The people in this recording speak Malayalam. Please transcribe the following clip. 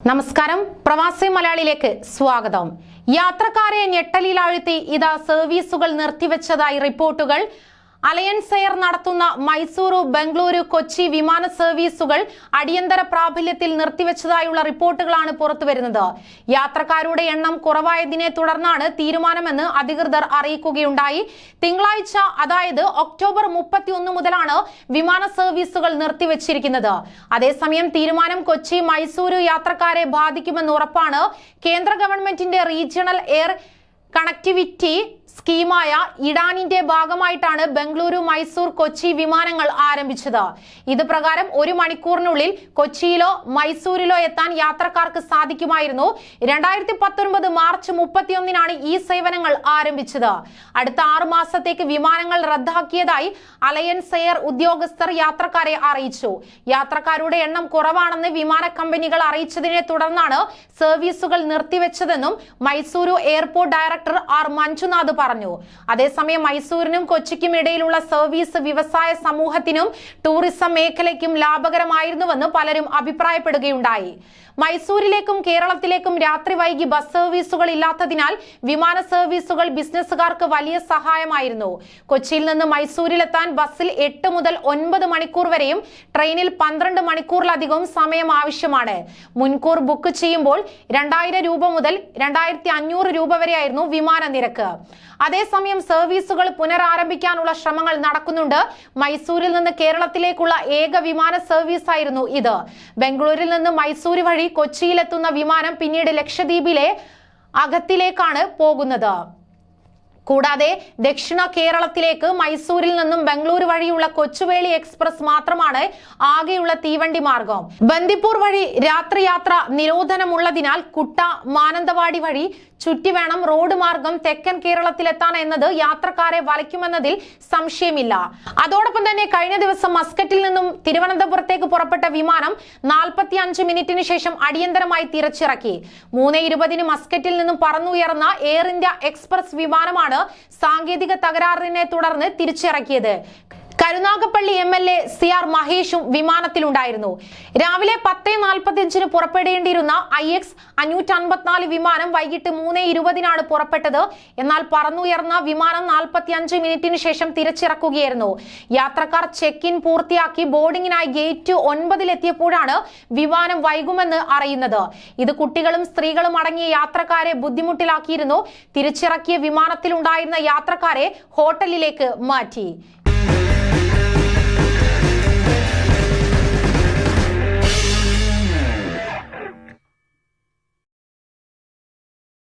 നമസ്കാരം. പ്രവാസി മലയാളിയിലേക്ക് സ്വാഗതം. യാത്രക്കാരെ ഞെട്ടലിലാഴ്ത്തി ഇതാ സർവീസുകൾ നിർത്തിവെച്ചതായി റിപ്പോർട്ടുകൾ അലയൻസ് എയർ നടത്തുന്ന മൈസൂരു ബംഗളൂരു കൊച്ചി വിമാന സർവീസുകൾ അടിയന്തര പ്രാബല്യത്തിൽ നിർത്തിവെച്ചതായുള്ള റിപ്പോർട്ടുകളാണ് പുറത്തുവരുന്നത്. യാത്രക്കാരുടെ എണ്ണം കുറവായതിനെ തുടർന്നാണ് തീരുമാനമെന്ന് അധികൃതർ അറിയിക്കുകയുണ്ടായി. തിങ്കളാഴ്ച അതായത് ഒക്ടോബർ മുപ്പത്തിയൊന്ന് മുതലാണ് വിമാന സർവീസുകൾ നിർത്തിവെച്ചിരിക്കുന്നത്. അതേസമയം തീരുമാനം കൊച്ചി മൈസൂരു യാത്രക്കാരെ ബാധിക്കുമെന്ന് ഉറപ്പാണ് കേന്ദ്ര ഗവൺമെന്റിന്റെ റീജിയണൽ എയർ കണക്ടിവിറ്റി സ്കീമായ ഇടാനിന്റെ ഭാഗമായിട്ടാണ് ബംഗളൂരു മൈസൂർ കൊച്ചി വിമാനങ്ങൾ ആരംഭിച്ചത്. ഇത് പ്രകാരം ഒരു മണിക്കൂറിനുള്ളിൽ കൊച്ചിയിലോ മൈസൂരിലോ എത്താൻ യാത്രക്കാർക്ക് സാധിക്കുമായിരുന്നു. രണ്ടായിരത്തി പത്തൊൻപത് മാർച്ച് മുപ്പത്തിയൊന്നിനാണ് ഈ സേവനങ്ങൾ ആരംഭിച്ചത്. അടുത്ത ആറു മാസത്തേക്ക് വിമാനങ്ങൾ റദ്ദാക്കിയതായി അലയൻസ് എയർ ഉദ്യോഗസ്ഥർ യാത്രക്കാരെ അറിയിച്ചു. യാത്രക്കാരുടെ എണ്ണം കുറവാണെന്ന് വിമാന കമ്പനികൾ അറിയിച്ചതിനെ തുടർന്നാണ് സർവീസുകൾ നിർത്തിവെച്ചതെന്നും Mysuru airport director R Manjunath പറഞ്ഞു അതേസമയം മൈസൂരിനും കൊച്ചിക്കും ഇടയിലുള്ള സർവീസ് വ്യവസായ സമൂഹത്തിനും ടൂറിസം മേഖലയ്ക്കും ലാഭകരമായിരുന്നുവെന്ന് പലരും അഭിപ്രായപ്പെടുകയുണ്ടായി. മൈസൂരിലേക്കും കേരളത്തിലേക്കും രാത്രി വൈകി ബസ് സർവീസുകൾ ഇല്ലാത്തതിനാൽ വിമാന സർവീസുകൾ ബിസിനസ്സുകാർക്ക് വലിയ സഹായമായിരുന്നു. കൊച്ചിയിൽ നിന്ന് മൈസൂരിലെത്താൻ ബസ്സിൽ എട്ട് മുതൽ ഒൻപത് മണിക്കൂർ വരെയും ട്രെയിനിൽ പന്ത്രണ്ട് മണിക്കൂറിലധികവും സമയം ആവശ്യമാണ്. മുൻകൂർ ബുക്ക് ചെയ്യുമ്പോൾ രണ്ടായിരം രൂപ മുതൽ രണ്ടായിരത്തി അഞ്ഞൂറ് രൂപ വരെയായിരുന്നു വിമാന നിരക്ക്. അതേസമയം സർവീസുകൾ പുനരാരംഭിക്കാനുള്ള ശ്രമങ്ങൾ നടക്കുന്നുണ്ട്. മൈസൂരിൽ നിന്ന് കേരളത്തിലേക്കുള്ള ഏക വിമാന സർവീസ് ആയിരുന്നു ഇത്. ബംഗളൂരിൽ നിന്ന് മൈസൂര് വഴി കൊച്ചിയിലെത്തുന്ന വിമാനം പിന്നീട് ലക്ഷദ്വീപിലെ അകത്തിലേക്കാണ് പോകുന്നത്. കൂടാതെ ദക്ഷിണ കേരളത്തിലേക്ക് മൈസൂരിൽ നിന്നും ബംഗളൂരു വഴിയുള്ള കൊച്ചുവേളി എക്സ്പ്രസ് മാത്രമാണ് ആകെയുള്ള തീവണ്ടി മാർഗം. ബന്ദിപ്പൂർ വഴി രാത്രിയാത്ര നിരോധനമുള്ളതിനാൽ കുട്ട മാനന്തവാടി വഴി ചുറ്റി വേണം റോഡ് മാർഗം തെക്കൻ കേരളത്തിലെത്താൻ എന്നത് യാത്രക്കാരെ വലയ്ക്കുമെന്നതിൽ സംശയമില്ല. അതോടൊപ്പം തന്നെ കഴിഞ്ഞ ദിവസം മസ്കറ്റിൽ നിന്നും തിരുവനന്തപുരത്തേക്ക് പുറപ്പെട്ട വിമാനം നാൽപ്പത്തി അഞ്ച് മിനിറ്റിന് ശേഷം അടിയന്തരമായി തിരച്ചിറക്കി. മൂന്ന് ഇരുപതിന് മസ്കറ്റിൽ നിന്നും പറന്നുയർന്ന എയർ ഇന്ത്യ എക്സ്പ്രസ് വിമാനമാണ് സാങ്കേതിക തകരാറിനെ തുടർന്ന് തിരിച്ചിറക്കിയത്. Karunagappally M L A C R മഹേഷും വിമാനത്തിലുണ്ടായിരുന്നു. രാവിലെ പത്ത് നാൽപ്പത്തിയഞ്ചിന് പുറപ്പെടേണ്ടിയിരുന്ന ഐ എക്സ് അഞ്ഞൂറ്റി അൻപത്തിനാല് വിമാനം വൈകിട്ട് മൂന്ന് ഇരുപതിനാണ് പുറപ്പെട്ടത്. എന്നാൽ പറന്നുയർന്ന വിമാനം നാൽപ്പത്തി അഞ്ച് മിനിറ്റിന് ശേഷം തിരിച്ചിറക്കുകയായിരുന്നു. യാത്രക്കാർ ചെക്ക് ഇൻ പൂർത്തിയാക്കി ബോർഡിങ്ങിനായി ഗേറ്റ് ഒൻപതിലെത്തിയപ്പോഴാണ് വിമാനം വൈകുമെന്ന് അറിയുന്നത്. ഇത് കുട്ടികളും സ്ത്രീകളും അടങ്ങിയ യാത്രക്കാരെ ബുദ്ധിമുട്ടിലാക്കിയിരുന്നു. തിരിച്ചിറക്കിയ വിമാനത്തിലുണ്ടായിരുന്ന യാത്രക്കാരെ ഹോട്ടലിലേക്ക് മാറ്റി.